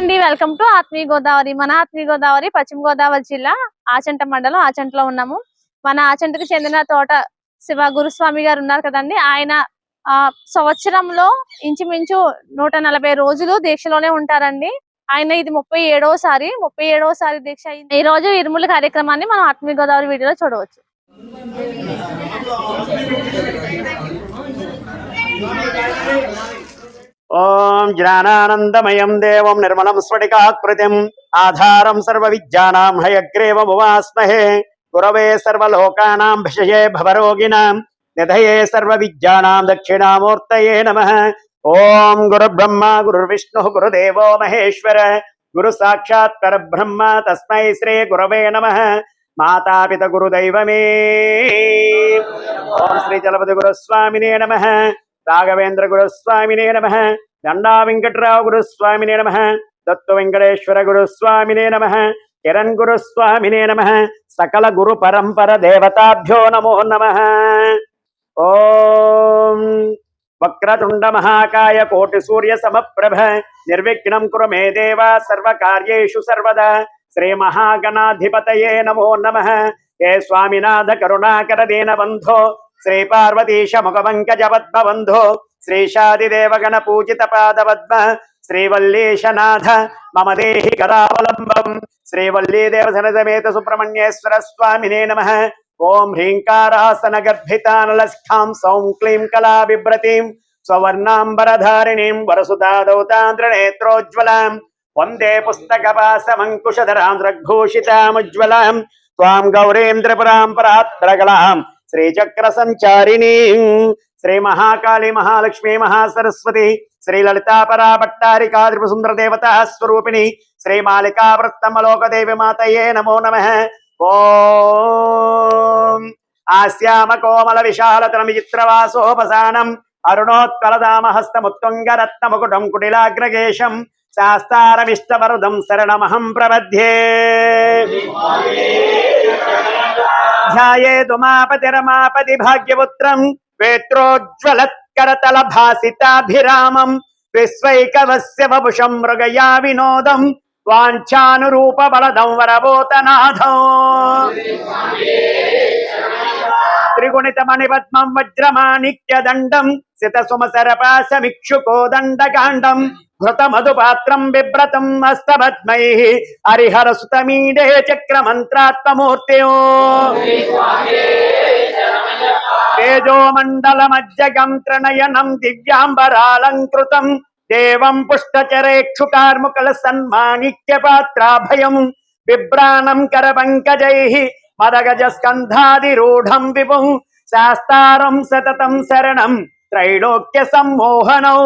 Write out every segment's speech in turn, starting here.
అండి welcome to ఆత్మీయ గోదావరి. మన ఆత్మీయ గోదావరి పశ్చిమ గోదావరి జిల్లా ఆచంట మండలం ఆచంటలో ఉన్నాము. మన ఆచంటకు చెందిన తోట శివ గురుస్వామి గారు ఉన్నారు కదండి. ఆయన ఆ సంవత్సరంలో ఇంచుమించు నూట నలభై రోజులు దీక్షలోనే ఉంటారండి. ఆయన ఇది ముప్పై ఏడవసారి ముప్పై ఏడవసారి దీక్ష అయింది. ఈ రోజు ఇరుముల కార్యక్రమాన్ని మనం ఆత్మీయ గోదావరి వీడియోలో చూడవచ్చు. ఓం జ్ఞానానందమయం దేవం నిర్మలం స్ఫటికాకృతిం. ఆధారం సర్వ విద్యానాం హయగ్రీవమువాస్మహే. గురవే సర్వలోకానాం భిషయే భవరోగిణాం. నిధయే సర్వ విద్యానాం దక్షిణామూర్తయే నమ. ఓం గురుబ్రహ్మ గురుర్విష్ణు గురుదేవో మహేశ్వర. గురు సాక్షాత్ పరబ్రహ్మ తస్మై శ్రీ గురవే నమ. మాతాపిత గురుదైవమే. ఓం శ్రీ చలపతి గురుస్వామినే నమ. రాఘవేంద్ర గురుస్వామినే నమ. దండా వెంకట్రావు గురుస్వామినే నమ దత్తు వెంకటేశ్వర గురుస్వామినే నమ కిరణ్ గురుస్వామినే నమ సకల గురు పరంపర దేవతాభ్యో నమో నమ ఓం వక్రతుండ మహాకాయ కోటి సూర్య సమప్రభ నిర్విఘ్నం కురు మే దేవ సర్వకార్యేషు సర్వదా శ్రీ మహాగణాధిపతయే నమో నమ హే స్వామినాథ కరుణాకర దీన బంధో శ్రీ పార్వతీశ ముఖపంకజ పద్మబంధో శ్రీషాదిదేవగణ పూజిత పాదపద్మ శ్రీవల్లీశనాథ మమ దేహి కరావలంబం శ్రీవల్లీ దేవసన సమేత సుబ్రహ్మణ్యేశ్వర స్వామినే నమ ఓం హ్రీంకారాసన గర్భితానలస్థాం సౌం క్లీం కళా బిభ్రతీం స్వర్ణాంబరధారిణీం వరసుదాదౌతాంధ్రనేత్రోజ్వలాం వందే పుస్తకపాసమంకుశధరాం రఘోషితాముజ్వలాం త్వాం గౌరీం త్రిపురాం పరాత్రగలాం శ్రీచక్ర సంచారిణీ శ్రీ మహాకాళి మహాలక్ష్మి మహాసరస్వతి శ్రీ లలితా పరాభట్టారికా త్రిపుసుందర దేవత స్వరూపిణి శ్రీ మాలికా వృత్తమలోకదేవి మాతయే నమో నమ. ఓం. ఆశ్యామ కోమల విశాలతరం చిత్రవాసోపసానం కుటిలాగ్రగేశం శాస్తారమిష్టవరుదం శరణమహం ప్రబధ్యే. ధ్యాయేదుమాపతిరమాపతి భాగ్యపుత్రం వేత్రోజ్వలత్కరతల భాసితాభిరామం విశ్వైకవస్య వపుషం మృగయా వినోదం వాంఛానురూప బలదం వరభూతనాథం త్రిగుణితమణి పద్మం వజ్రమాణిక్య దండం సిత సుమసరపాశమిక్షుకో దండకాండం ఘృత మధుపాత్రం బిభ్రతం హస్తపద్మై హరిహర సుతమీడే చక్రమంత్రాత్మమూర్త్యో తేజో మండల మజ్జగం త్రణయనం దివ్యాంబరాలంకృతం. దేవం పుష్టచరేక్షు కార్ముకల సన్మాణిక్య పాత్రాభయం బిభ్రాణం కర పంకజై మదగజ స్కంధాదిరూఢం విభుం. శాస్తారం సతతం శరణం త్రైలోక్య సమ్మోహనౌ.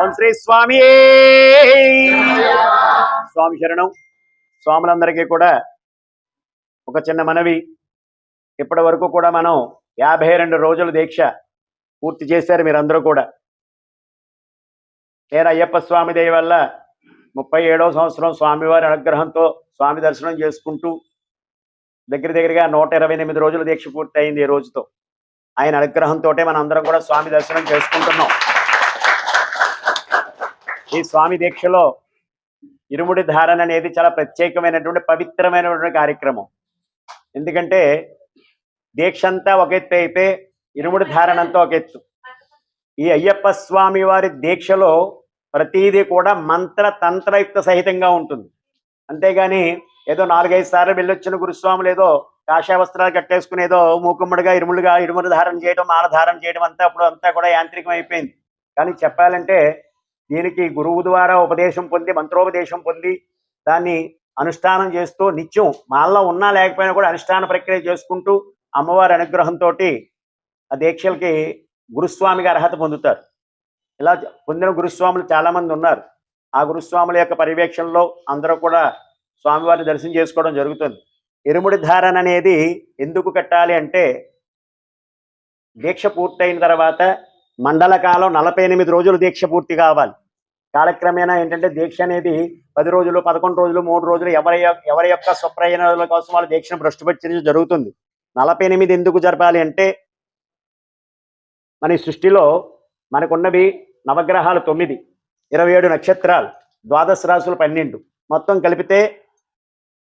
ఓం శ్రీ స్వామి స్వామి శరణం. స్వాములందరికీ కూడా ఒక చిన్న మనవి. ఇప్పటి వరకు కూడా మనం యాభై రెండు రోజుల దీక్ష పూర్తి చేశారు మీరందరూ కూడా. నేను అయ్యప్ప స్వామి దయ వల్ల ముప్పై ఏడవ సంవత్సరం స్వామివారి అనుగ్రహంతో స్వామి దర్శనం చేసుకుంటూ దగ్గర దగ్గరగా నూట ఇరవై ఎనిమిది రోజుల దీక్ష పూర్తి అయింది ఈ రోజుతో. ఆయన అనుగ్రహంతో మనం అందరం కూడా స్వామి దర్శనం చేసుకుంటున్నాం. ఈ స్వామి దీక్షలో ఇరుముడి ధారణ అనేది చాలా ప్రత్యేకమైనటువంటి పవిత్రమైనటువంటి కార్యక్రమం. ఎందుకంటే దీక్ష అంతా ఒక ఎత్తు అయితే ఇరుముడి ధారణ అంతా ఒక ఎత్తు ఈ అయ్యప్ప స్వామి వారి దీక్షలో ప్రతిదీ కూడా మంత్ర తంత్రయుక్త సహితంగా ఉంటుంది. అంతేగాని ఏదో నాలుగైదు సార్లు వెళ్ళొచ్చిన గురుస్వాములు ఏదో కాషాయ వస్త్రాలు కట్టేసుకుని ఏదో మూకుమ్మడిగా ఇరుములుగా ఇరుములు ధారణ చేయడం మాల ధారణ చేయడం అంతా అప్పుడు అంతా కూడా యాంత్రికం అయిపోయింది కానీ చెప్పాలంటే దీనికి గురువు ద్వారా ఉపదేశం పొంది మంత్రోపదేశం పొంది దాన్ని అనుష్ఠానం చేస్తూ నిత్యం మాల్లో ఉన్నా లేకపోయినా కూడా అనుష్ఠాన ప్రక్రియ చేసుకుంటూ అమ్మవారి అనుగ్రహంతో ఆ దీక్షలకి గురుస్వామిగా అర్హత పొందుతారు. ఇలా పొందిన గురుస్వాములు చాలా మంది ఉన్నారు. ఆ గురుస్వాముల యొక్క పర్యవేక్షణలో అందరూ కూడా స్వామివారిని దర్శనం చేసుకోవడం జరుగుతుంది. ఇరుముడి ధారణ అనేది ఎందుకు కట్టాలి అంటే దీక్ష పూర్తయిన తర్వాత మండల కాలం నలభై ఎనిమిది రోజులు దీక్ష పూర్తి కావాలి. కాలక్రమేణా ఏంటంటే దీక్ష అనేది పది రోజులు పదకొండు రోజులు మూడు రోజులు ఎవరి ఎవరి యొక్క స్వప్రయోజనాల కోసం వాళ్ళ దీక్షను భ్రష్టుపరిచయం జరుగుతుంది. నలభై ఎనిమిది ఎందుకు జరపాలి అంటే మన సృష్టిలో మనకున్నవి నవగ్రహాలు తొమ్మిది ఇరవై ఏడు నక్షత్రాలు ద్వాదశ రాసులు పన్నెండు. మొత్తం కలిపితే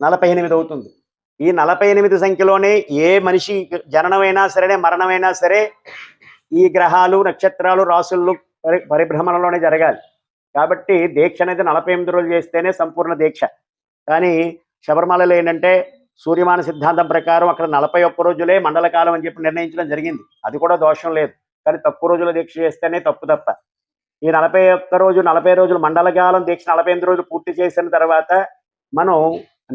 నలభై ఎనిమిది అవుతుంది. ఈ నలభై ఎనిమిది సంఖ్యలోనే ఏ మనిషి జననమైనా సరే మరణమైనా సరే ఈ గ్రహాలు నక్షత్రాలు రాసులు పరి పరిభ్రమణలోనే జరగాలి. కాబట్టి దీక్ష అనేది నలభై ఎనిమిది రోజులు చేస్తేనే సంపూర్ణ దీక్ష. కానీ శబరిమలలో ఏంటంటే సూర్యమాన సిద్ధాంతం ప్రకారం అక్కడ నలభై ఒక్క రోజులే మండల కాలం అని చెప్పి నిర్ణయించడం జరిగింది. అది కూడా దోషం లేదు. కానీ తక్కువ రోజుల దీక్ష చేస్తేనే తప్పు తప్ప. ఈ నలభై ఒక్క రోజు నలభై రోజులు మండల కాలం దీక్ష నలభై ఎనిమిది రోజులు పూర్తి చేసిన తర్వాత మనం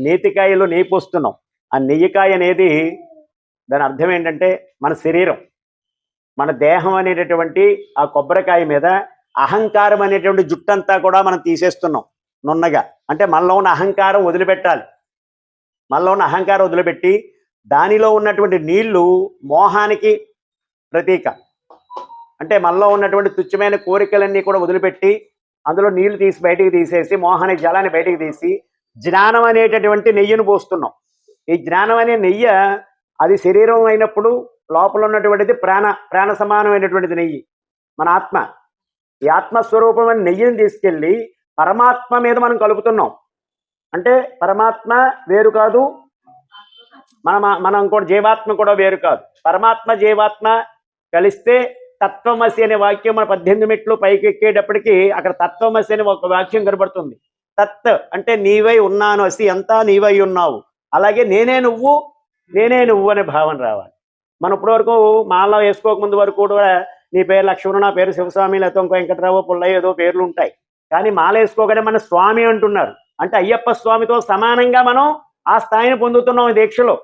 నేతికాయలో నెయ్యి పోస్తున్నాం. ఆ నెయ్యికాయ అనేది దాని అర్థం ఏంటంటే మన శరీరం మన దేహం అనేటటువంటి ఆ కొబ్బరికాయ మీద అహంకారం అనేటువంటి జుట్టంతా కూడా మనం తీసేస్తున్నాం నున్నగా. అంటే మనలో ఉన్న అహంకారం వదిలిపెట్టాలి. మనలో ఉన్న అహంకారం వదిలిపెట్టి దానిలో ఉన్నటువంటి నీళ్ళు మోహానికి ప్రతీక. అంటే మనలో ఉన్నటువంటి తుచ్చమైన కోరికలన్నీ కూడా వదిలిపెట్టి అందులో నీళ్ళు తీసి బయటికి తీసేసి మోహాని జలాన్ని బయటికి తీసి జ్ఞానం అనేటటువంటి నెయ్యిని పోస్తున్నాం. ఈ జ్ఞానం అనే నెయ్యి అది శరీరం అయినప్పుడు లోపల ఉన్నటువంటిది ప్రాణ ప్రాణ సమానమైనటువంటిది నెయ్యి. మన ఆత్మ. ఈ ఆత్మస్వరూపమైన నెయ్యిని తీసుకెళ్ళి పరమాత్మ మీద మనం కలుపుతున్నాం. అంటే పరమాత్మ వేరు కాదు. మన మనం కూడా జీవాత్మ కూడా వేరు కాదు. పరమాత్మ జీవాత్మ కలిస్తే తత్వమసి అనే వాక్యం మన పద్దెనిమిది మెట్లు పైకి ఎక్కేటప్పటికి అక్కడ తత్వమసి అనే ఒక వాక్యం కనబడుతుంది. తత్ అంటే నీవై ఉన్నాను అసి అంతా నీవై ఉన్నావు. అలాగే నేనే నువ్వు నేనే నువ్వు అనే భావన రావాలి. మనం ఇప్పటి వరకు మాల వేసుకోక ముందు వరకు కూడా నీ పేరు లక్ష్మణ నా పేరు శివస్వామి లేకపోతే ఇంకో వెంకటరావు పుల్లయ్య ఏదో పేర్లు ఉంటాయి. కానీ మాల వేసుకోగానే మన స్వామి అంటున్నారు. అంటే అయ్యప్ప స్వామితో సమానంగా మనం ఆ స్థాయిని పొందుతున్నాం ఈ దీక్షలో.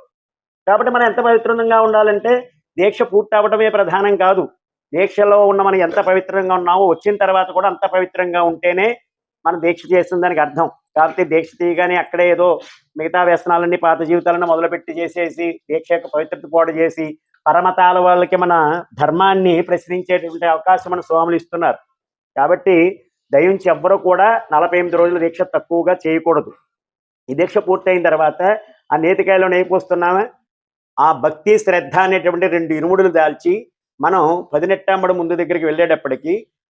కాబట్టి మనం ఎంత పవిత్రంగా ఉండాలంటే దీక్ష పూర్తి అవ్వటమే ప్రధానం కాదు. దీక్షలో ఉన్న మనం ఎంత పవిత్రంగా ఉన్నామో వచ్చిన తర్వాత కూడా అంత పవిత్రంగా ఉంటేనే మనం దీక్ష చేస్తుంది దానికి అర్థం. కాబట్టి దీక్ష తీయగానే అక్కడే ఏదో మిగతా వ్యసనాలన్నీ పాత జీవితాలను మొదలుపెట్టి చేసేసి దీక్ష యొక్క పవిత్రత పాడు చేసి పరమతాల వాళ్ళకి మన ధర్మాన్ని ప్రశ్నించేటువంటి అవకాశం మన స్వాములు ఇస్తున్నారు. కాబట్టి దయించి ఎవ్వరూ కూడా నలభై ఎనిమిది రోజుల దీక్ష తక్కువగా చేయకూడదు. ఈ దీక్ష పూర్తయిన తర్వాత ఆ నేతికాయలో నెయ్యి ఆ భక్తి శ్రద్ధ అనేటువంటి రెండు ఇనుముడులు దాల్చి మనం పదినెట్టాంబడి ముందు దగ్గరికి వెళ్ళేటప్పటికి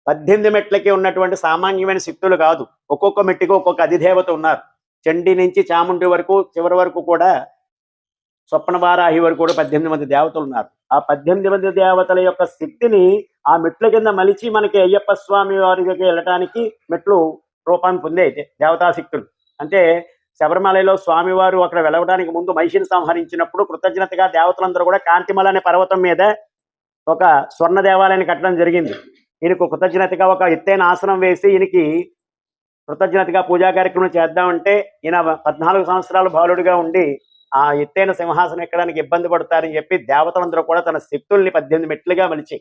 పద్దెనిమిది మెట్లకి ఉన్నటువంటి సామాన్యమైన శక్తులు కాదు. ఒక్కొక్క మెట్టుకి ఒక్కొక్క అధిదేవత ఉన్నారు. చండి నుంచి చాముండి వరకు చివరి వరకు కూడా స్వప్న వారాహి వరకు కూడా పద్దెనిమిది మంది దేవతలు ఉన్నారు. ఆ పద్దెనిమిది మంది దేవతల యొక్క శక్తిని ఆ మెట్ల కింద మలిచి మనకి అయ్యప్ప స్వామి వారి దగ్గర వెళ్ళటానికి మెట్లు రూపాన్ని పొందే దేవతా శక్తులు. అంటే శబరిమలలో స్వామివారు అక్కడ వెళ్ళడానికి ముందు మహిషిని సంహరించినప్పుడు కృతజ్ఞతగా దేవతలందరూ కూడా కాంతిమల అనే పర్వతం మీద ఒక స్వర్ణ దేవాలయాన్ని కట్టడం జరిగింది. ఈయనకు కృతజ్ఞతగా ఒక ఎత్తైన ఆసనం వేసి ఈయనకి కృతజ్ఞతగా పూజా కార్యక్రమం చేద్దామంటే ఈయన పద్నాలుగు సంవత్సరాలు బాలుడిగా ఉండి ఆ ఎత్తైన సింహాసనం ఎక్కడానికి ఇబ్బంది పడతారని చెప్పి దేవతలందరూ కూడా తన శక్తుల్ని పద్దెనిమిది మెట్లుగా మలిచి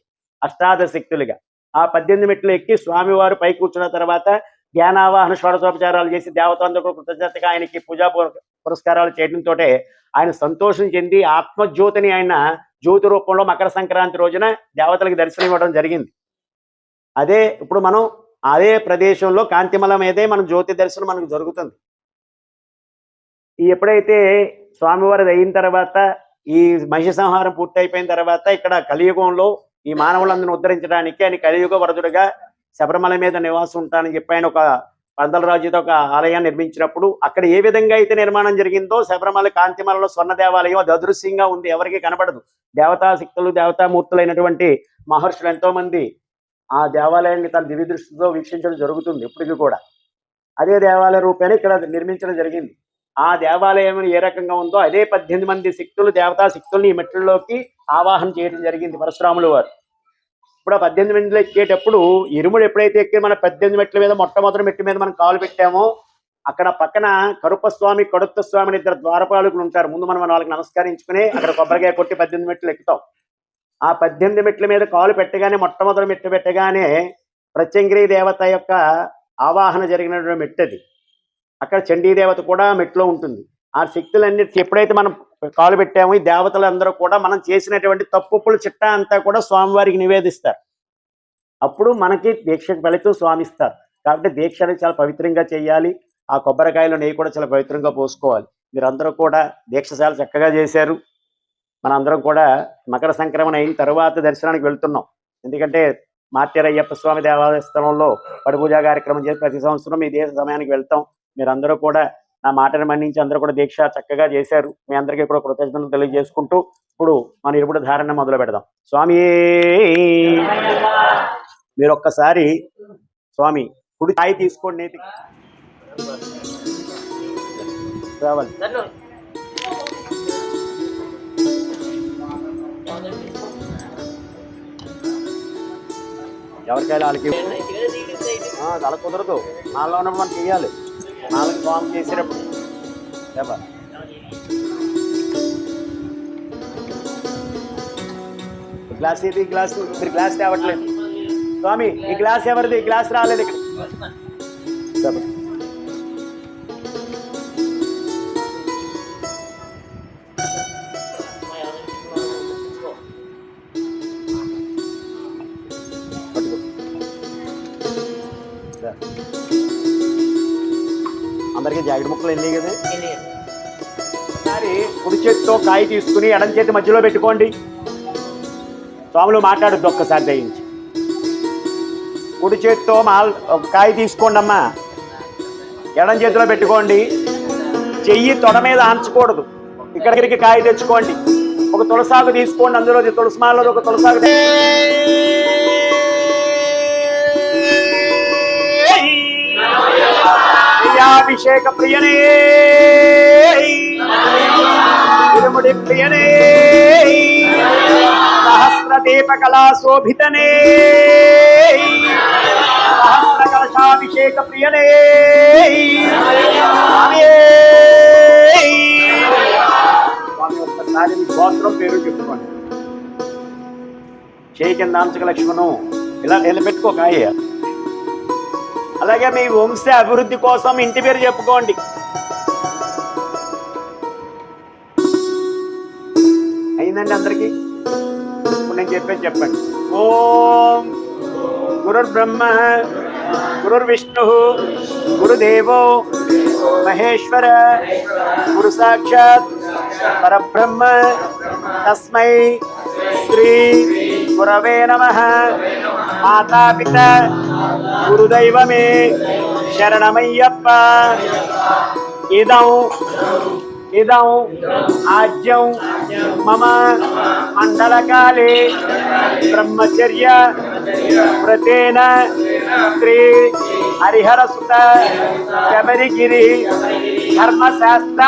అష్టాదశ శక్తులుగా. ఆ పద్దెనిమిది మెట్లు ఎక్కి స్వామివారు పై కూర్చున్న తర్వాత జ్ఞానావాహన షోడశోపచారాలు చేసి దేవతలందరూ కృతజ్ఞతగా ఆయనకి పూజా పురస్కారాలు చేయడంతో ఆయన సంతోషం చెంది ఆత్మజ్యోతిని ఆయన జ్యోతి రూపంలో మకర సంక్రాంతి రోజున దేవతలకు దర్శనం ఇవ్వడం జరిగింది. అదే ఇప్పుడు మనం అదే ప్రదేశంలో కాంతిమలం అయితే మనం జ్యోతి దర్శనం మనకు జరుగుతుంది. ఈ ఎప్పుడైతే స్వామివారిది అయిన తర్వాత ఈ మహిష సంహారం పూర్తి అయిపోయిన తర్వాత ఇక్కడ కలియుగంలో ఈ మానవులందరిని ఉద్ధరించడానికి అని కలియుగ వరదుడుగా శబరిమల మీద నివాసం ఉంటానని చెప్పి ఆయన ఒక పందలరాజుతో ఒక ఆలయాన్ని నిర్మించినప్పుడు అక్కడ ఏ విధంగా అయితే నిర్మాణం జరిగిందో శబరిమల కాంతిమలలో స్వర్ణ దేవాలయం అది అదృశ్యంగా ఉంది. ఎవరికి కనబడదు. దేవతా శక్తులు దేవతామూర్తులైనటువంటి మహర్షులు ఎంతో మంది ఆ దేవాలయాన్ని తన దివ్య దృష్టితో వీక్షించడం జరుగుతుంది ఇప్పటికీ కూడా. అదే దేవాలయ రూపేణ ఇక్కడ నిర్మించడం జరిగింది. ఆ దేవాలయం ఏ రకంగా ఉందో అదే పద్దెనిమిది మంది శక్తులు దేవతా శక్తుల్ని ఈ మెట్లలోకి ఆవాహన చేయడం జరిగింది పరశురాములు వారు. ఇప్పుడు ఆ పద్దెనిమిది మెట్లు ఎక్కేటప్పుడు ఇరుముడు ఎప్పుడైతే ఎక్కి మన పద్దెనిమిది మెట్ల మీద మొట్టమొదటి మెట్టు మీద మనం కాలు పెట్టామో అక్కడ పక్కన కరుప స్వామి కడుత్త స్వామిని ఇద్దరు ద్వారపాలకులు ఉంటారు. ముందు మనం వాళ్ళకి నమస్కరించుకుని అక్కడ కొబ్బరికాయ కొట్టి పద్దెనిమిది మెట్లు ఎక్కుతాం. ఆ పద్దెనిమిది మెట్ల మీద కాలు పెట్టగానే మొట్టమొదటి మెట్టు పెట్టగానే ప్రత్యంగిరి దేవత యొక్క ఆవాహన జరిగినటువంటి మెట్టు అది. అక్కడ చండీ దేవత కూడా మెట్లో ఉంటుంది. ఆ శక్తులన్నిటి ఎప్పుడైతే మనం కాలు పెట్టాము. ఈ దేవతలందరూ కూడా మనం చేసినటువంటి తప్పుల చిట్టా అంతా కూడా స్వామివారికి నివేదిస్తారు. అప్పుడు మనకి దీక్షకు ఫలితం స్వామిస్తారు కాబట్టి దీక్ష అనేది చాలా పవిత్రంగా చేయాలి. ఆ కొబ్బరికాయలు నెయ్యి కూడా చాలా పవిత్రంగా పోసుకోవాలి. మీరందరూ కూడా దీక్ష చాలా చక్కగా చేశారు. మనందరం కూడా మకర సంక్రమణ అయిన తర్వాత దర్శనానికి వెళ్తున్నాం. ఎందుకంటే మార్తెరయ్యప్ప స్వామి దేవాలయ స్థలంలో పడిపూజా కార్యక్రమం చేసి ప్రతి సంవత్సరం ఇదే సమయానికి వెళ్తాం. మీరందరూ కూడా నా మాటను మన్నించి అందరూ కూడా దీక్ష చక్కగా చేశారు. మీ అందరికీ కూడా కృతజ్ఞతలు తెలియజేసుకుంటూ ఇప్పుడు మన ఇరుపుడు ధారణ మొదలు పెడదాం. స్వామి! మీరు ఒక్కసారి స్వామి కుడి తాయి తీసుకోండి నేతి రావాలి. ఎవరికైనా వాళ్ళకి అలా కుదరదు. నాలో ఉన్నప్పుడు మనం చెయ్యాలి. ఆమె స్వామి చేసేటప్పుడు గ్లాస్ ఏది? గ్లాస్? మీరు గ్లాస్ తేవట్లేదు. స్వామి ఈ గ్లాస్ ఎవరిది? ఈ గ్లాస్ రాలేదు ఇక్కడ. చెప్పండి. కదా ఒకసారి కుడి చేతితో కాయ తీసుకుని ఎడం చేతి మధ్యలో పెట్టుకోండి. స్వాములు మాట్లాడొద్దు ఒక్కసారి దయించి. కుడి చేతితో మాల్ కాయ తీసుకోండి అమ్మా. ఎడం చేతిలో పెట్టుకోండి. చెయ్యి తొడ మీద ఆంచకూడదు. ఇక్కడికి కాయ తెచ్చుకోండి. ఒక తులసాకు తీసుకోండి. అందులో తులసి మాలలో ఒక తులసాకు తె- ప్రియాభిషేక ప్రియనే తిరుముడి ప్రియనే సహస్ర దీప కళా శోభితనే సహస్ర కలశాభిషేక ప్రియనే స్వామియే. స్వామి ఒక్కసారి మీ గోత్రం పేరు చెప్పుకోండి చేయి కింద అంచక లక్ష్మణం ఇలా నిలబెట్టుకో కాయ అలాగే మీ వంశ అభివృద్ధి కోసం ఇంటి పేరు చెప్పుకోండి. అయిందండి అందరికి? ఇప్పుడు నేను చెప్పేది చెప్పండి. ఓం గురుర్ బ్రహ్మ గురుర్ విష్ణు గురుదేవో మహేశ్వర గురు సాక్షాత్ పరబ్రహ్మ తస్మై శ్రీ గురవే నమ. మాతాపిత గురుదైవమే శరణమయ్యప్ప ఇదం ఇదం ఆజ్యం మమ మండలకాలే బ్రహ్మచర్య వ్రతేన శ్రీ హరిహరసుత శబరిగిరి ధర్మశాస్త్ర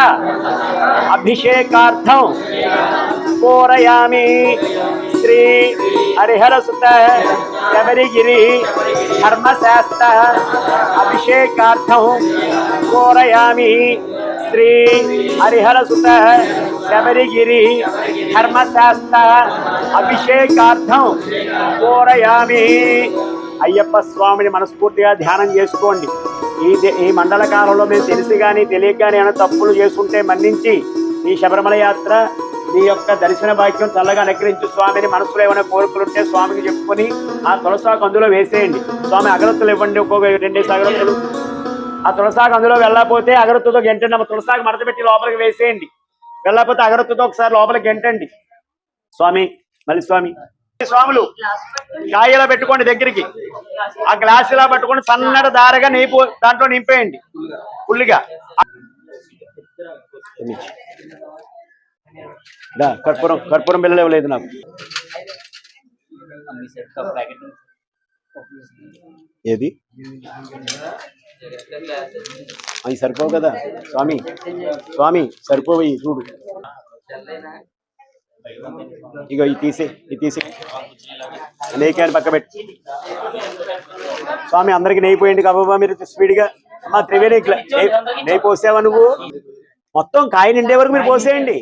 అభిషేకార్థం పూరయామి శ్రీ శబరిగిరి ధర్మశాస్త్ర అభిషేకాథం కోరయామి శ్రీ హరిహరసుత శబరిగిరి ధర్మశాస్త్ర అభిషేకార్థం కోరయామి అయ్యప్ప స్వామిని మనస్ఫూర్తిగా ధ్యానం చేసుకోండి। ఈ దే- ఈ మండల కాలంలో మేము తెలిసి కానీ తెలియక కానీ ఏమైనా తప్పులు చేసుకుంటే మన్నించి ఈ శబరిమల యాత్ర నీ యొక్క దర్శన భాగ్యం చల్లగా అనుగ్రహించు స్వామిని మనసులో ఏమైనా కోరికలుంటే స్వామికి చెప్పుకొని ఆ తులసాకు అందులో వేసేయండి. స్వామి అగరత్తులు ఇవ్వండి ఒక్కొక్క రెండేసి అగరత్తులు. ఆ తులసాకు అందులో వెళ్ళకపోతే అగరత్తుతో గెంటండి. అమ్మ తులసాకు మడత పెట్టి లోపలికి వేసేయండి. వెళ్ళకపోతే అగరత్తుతో ఒకసారి లోపలికి గెంటండి. స్వామి మళ్ళీ స్వామి. స్వాములు కాయలా పెట్టుకోండి దగ్గరికి. ఆ గ్లాస్ ఇలా పట్టుకొని సన్నడ దారగా నీపు దాంట్లో నింపేయండి. ఫుల్గా దా కర్పూరం కర్పూరం బిల్లలు ఇవ్వలేదు నాకు. ఏది? అవి సరిపోవు కదా. స్వామి స్వామి సరిపోవు చూడు. ఇక ఇది తీసే ఇది తీసే. నెయ్యి పక్క పెట్టి. స్వామి అందరికి నెయ్యి పోయింది కాబోబా మీరు స్పీడ్గా. మా త్రివేణి నెయ్యి పోసావా నువ్వు? మొత్తం కాయ నిండే వరకు మీరు పోసేయండి.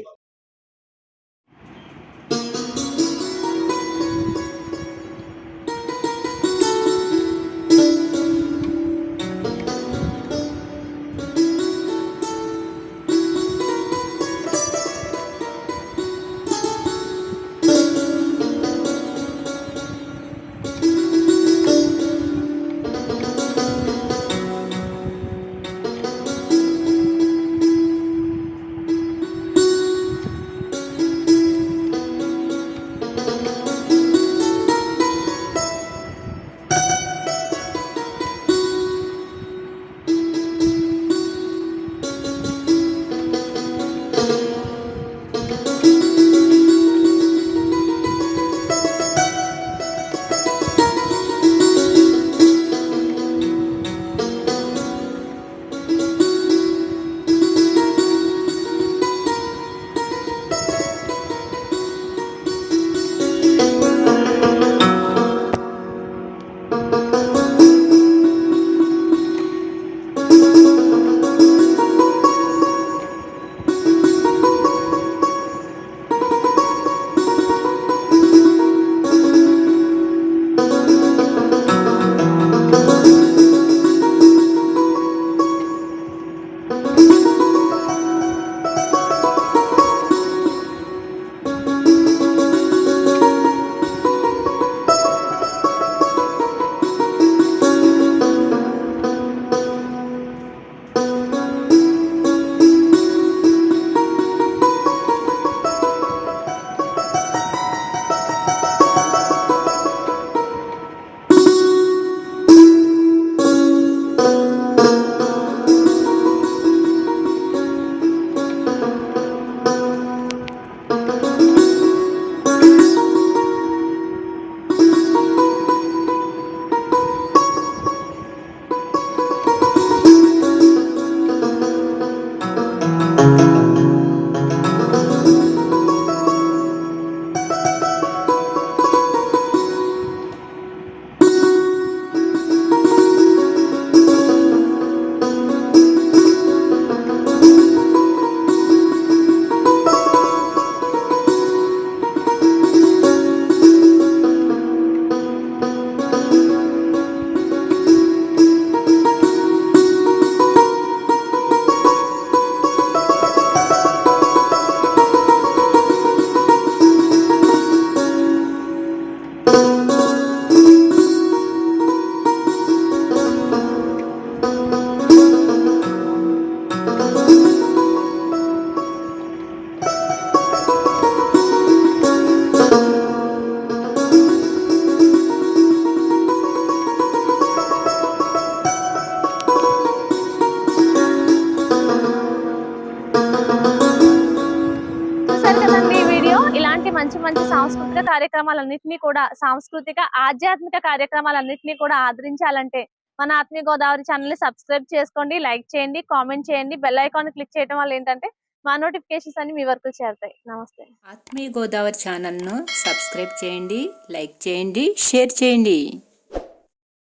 సాంస్కృతిక కార్యక్రమాలన్నింటినీ కూడా సాంస్కృతిక ఆధ్యాత్మిక కార్యక్రమాలన్నింటినీ కూడా ఆదరించాలంటే మన ఆత్మీయ గోదావరి ఛానల్ని సబ్స్క్రైబ్ చేసుకోండి లైక్ చేయండి కామెంట్ చేయండి బెల్ ఐకాన్ క్లిక్ చేయడం వల్ల ఏంటంటే మా నోటిఫికేషన్స్ అన్ని మీ వరకు చేరుతాయి. నమస్తే. ఆత్మీయ గోదావరి ఛానల్ను సబ్స్క్రైబ్ చేయండి లైక్ చేయండి షేర్ చేయండి.